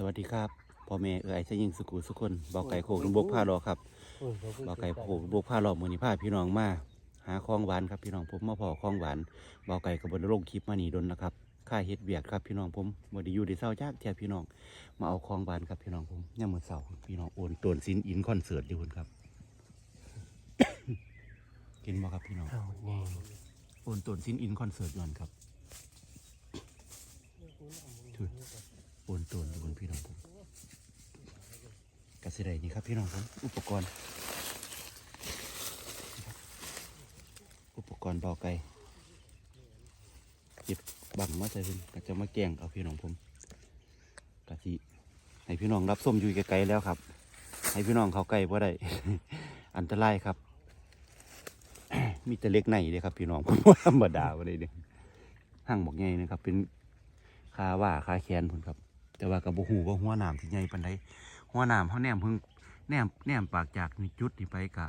สวัสดีครับพ่อแม่เอ๋ยสยิงสุกุสุคนบอกไก่โขกลุงบกผ้ารอครับบอกไก่โขกลุงบกผ้ารอมือนี้พาพี่น้องมาหาคลองหวานครับพี่น้องผมมาพอคลองหวานบอกไก่กับบนโลงคลิปมาหนีดนนะครับค่าเฮ็ดเบียดครับพี่น้องผมบ่ได้อยู่ได้เศร้าจากแท้พี่น้อง มาเอาคลองหวานครับพี่น้องผมย่ามมือเสาร์พี่น้องโอนตวนสินอินคอนเสิร์ตอยู่พุ่นครับ กินบ่ครับพี่น้องเอาไงโอนตวนสินอินคอนเสิร์ตย้อนครับถือ โอนตวนอยู่บนพี่น้องผมกสิไรนี่ครับพี่น้องผมอุปกรณ์ อุปกรณ์เบาไก่เก็บบังมาใส่เพิ่นก็จะมาแกงเอาพี่น้องผมกะสิให้พี่น้องรับส้มอยู่ไกลๆแล้วครับ ให้พี่น้องเขาใกล้บ่ได้อันตรายครับ มีแต่เล็กในเลยครับ พี่น้องผมธรรมดาบ่ได้เด้ห่างบอกใหญ่นะครับ เป็นคาว่าคาแขนพุ่นครับ แต่ว่ากับบ่ฮู้ว่าหัวหนามสิใหญ่ปานใดหัวหนามเขาแนมเพิ่งแนมแนมปากจากนี่จุดนี่ไปกะ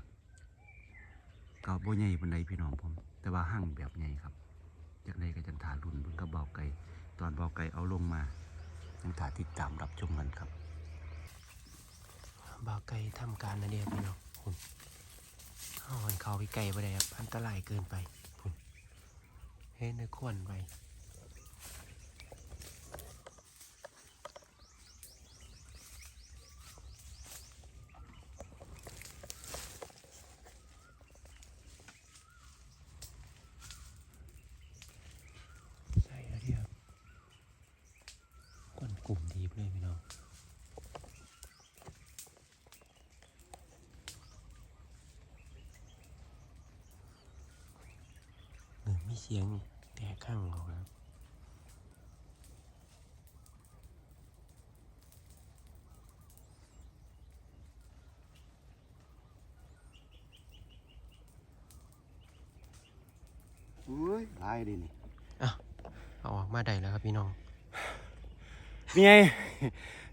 ก็บ่ใหญ่ปานใดพี่น้องผม แต่ว่าหั่งแบบใหญ่ครับจากใดก็จังถารุ่นเพิ่นก็เบาไก่ตอนเบาไก่เอาลงมายังถาติดตามรับชมกันครับบ่าไก่ทำการนะเดียพี่น้องผมเอามันเข้าไปไก่ไปได้ครับอันตรายเกินไปผมเฮ้ยในควนไปใส่แล้วเดียวควนกลุ่มดีเลยพี่น้อง เออ มีเสียงแต่ข้างเราครับอุ้ยลายดินี่เอาออกมาได้แล้วครับพี่น้องเมีย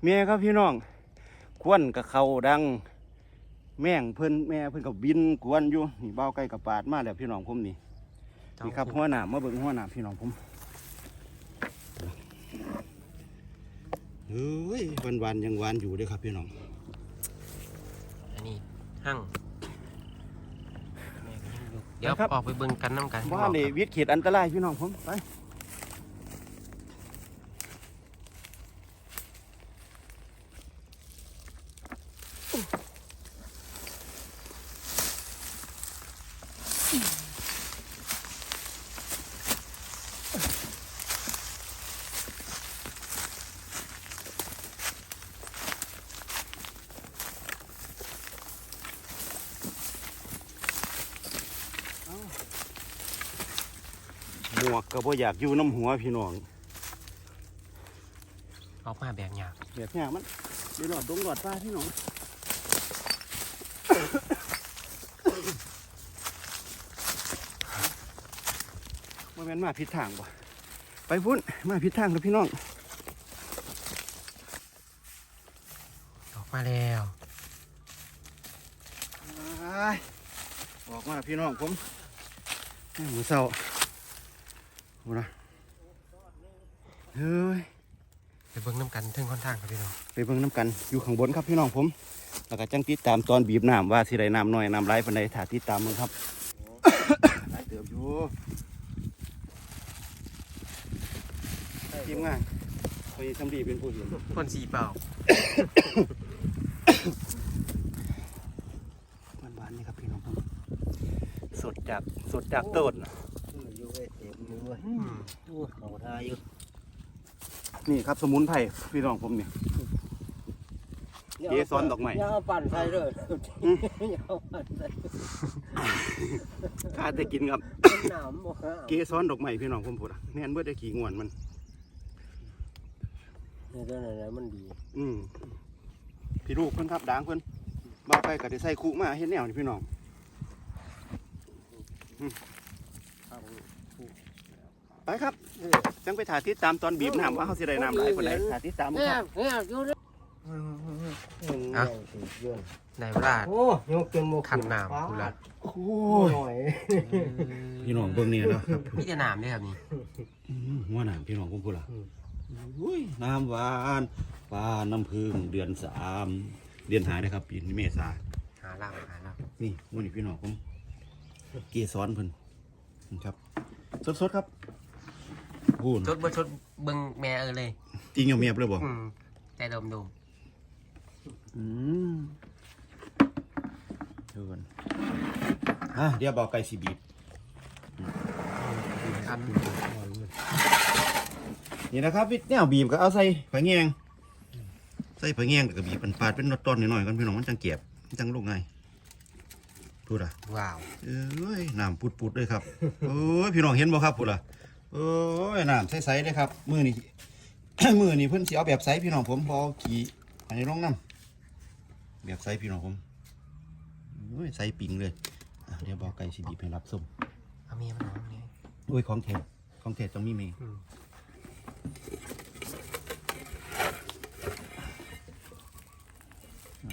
เมียครับพี่น้องควนกับเขาดัง แม่งเพิ่นแม่เพิ่นกับบินกวนอยู่นี่เบาไก่กับปาดมาแล้วพี่น้องผมนี่นี่ครับหัวหนามมาเบิ่งหัวหนามพี่น้องผมเฮ้ยวันวันๆยังหวานอยู่เด้อครับพี่น้องอันนี้หั่งแม่ก็ยังอยู่เดี๋ยวออกไปเบิ่งกันน้ำกันว่าในวิทย์เขตอันตรายพี่น้องผมไป หมวกก็บ่อยากอยู่น้ำหัวพี่น้องออกมาแบบหยาบแบบเนี้ยมันเดี๋ยวหลอดดงหลอดฟ้าพี่น้องว่าแม่นมาผิดทางบ่ไปพุ่นมาผิดทางแล้วพี่น้องออกมาแล้วอ้ายออกมาแล้วพี่น้องผมแม่หมูเศร้า โหนะเฮ้ยไปเบิ่งน้ำกันถึงค่อนทางครับพี่น้องไปเบิ่งน้ำกันอยู่ข้างบนครับพี่น้องผมแล้วก็จังติดตามตอนบีบน้ำว่าสิได้น้ำน้อยน้ำไหลปานใดถ้าติดตามมึงครับหลายเติบอยู่ทีมงานพอยทำดีเป็นผู้เห็นคนสีเปล่ามันหวานนี่ครับพี่น้องผมสดจากสดจากต้นอยู่ ไว้เต็มอยู่เว้ยอืมอู้เขาทาอยู่นี่ครับสมุนไพรพี่น้องผมเนี่ย เกสรดอกไม้อย่าเอาปั่นใส่เลยอย่าเอาปั่นใส่ข้าจะกินครับ หนามบ่ฮะเกสรดอกไม้พี่น้องผมพูดอะแน่นเบิดได้ขี่งวนมันนี่ตัวไหนๆมันดีอืมพี่ลูกเพิ่นครับด่างเพิ่นมาไปก็ได้ใส่คุมาเฮ็ดแนวนี่พี่น้องครับ ไปครับจังไปถ่ายติดตามตอนบีบน้ำว่าเขาสิได้น้ำหลายคนไหนถ่ายติดตามเนี่ยครับเนี่ยอยู่เด้อได้เวลาโอ้ยกจนหมกขันน้ำกูละโอ้หน่อยพี่น้องเบิ่งนี่เนาะครับนี่จะน้ำด้วยครับนี่อืมหัวหนามพี่น้องผมพูดละอุ้ยน้ำหวานปลาน้ำพึ่งเดือนสามเดือนหายนะครับปีนี้เมษาหาเหล่าหาเหล่านี่มูนี่พี่น้องผมเกสรเพิ่นนี่ครับ สดๆครับ พูนชดบ่ชดเบิ่งแม่เออเลยจริงเงียบๆเลยบ่อืมแต่ดมดมอืมดูกันอะเดี๋ยวบอกไก่สีบีบอันนี่นะครับวิเนี่ยบีบก็เอาใส่ผงแงงใส่ผงแงงแล้วก็บีบเป็นปาดเป็นตอนๆหน่อยๆกันพี่น้องมันจังเก็บมันจังลูกไงพูดอะว้าวเอ้ยน้ำปุดๆเลยครับโอ้ยพี่น้องเห็นบ่ครับพูดอะ โอ้ยน้ำใสๆเลยครับ มือนี่ มือนี่เพิ่นสิเอาแบบใสพี่น้องผมพอขี่อันนี้ลงน้ำแบบใสพี่น้องผมโอ้ยใสปิงเลยอะเดี๋ยวบอกไก่สิบีบให้รับส้มเอาเมียมาหน่อยนี่โอ้ยของเทศของเทศต้องมีเมย์อืม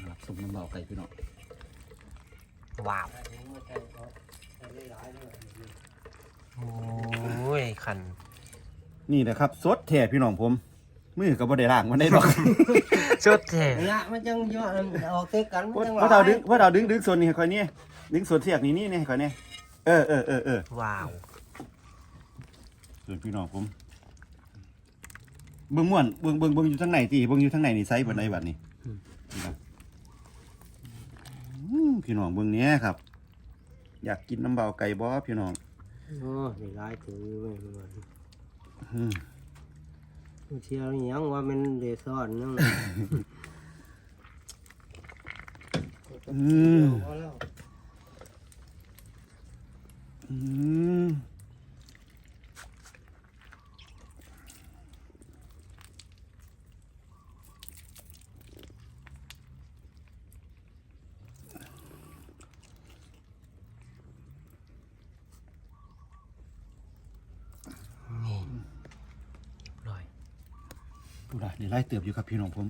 รับส้มน้ำเบาไก่พี่น้องว้าวโอ้ ยขัน นี่นะครับสดแท้พี่น้องผมมือก็บ่ได้ล้างมันได้หรอกชดแท้ละมันจังเยอะมันออกเตะกันมันว่าจังว่าเราดึงว่าเราดึงดึงส่วนนี้ให้ค่อยเนี่ยดึงส่วนเสียกนี่นี่นี่ให้ค่อยเนี่ยเออเออเออเออว้าวส่วนพี่น้องผมเบิ่งม่วนเบิ่งเบิ่งเบิ่งอยู่ทางไหนตีเบิ่งอยู่ทางไหนนี่ไซส์บันไดบัดนี้นี่ครับอืมพี่น้องเบิ่งเนี้ยครับ อยากกินน้ำเบาไก่บ่พี่น้อง โอ้ได้หลายถือไม่รู้ว่าอืมเชียวนี่ยังว่ามันเดซอนนึงอืมพอแล้วอืม นี่เรียบร้อย พู ดอะนี่ไล่เติบอยู่ครับพี่น้องผม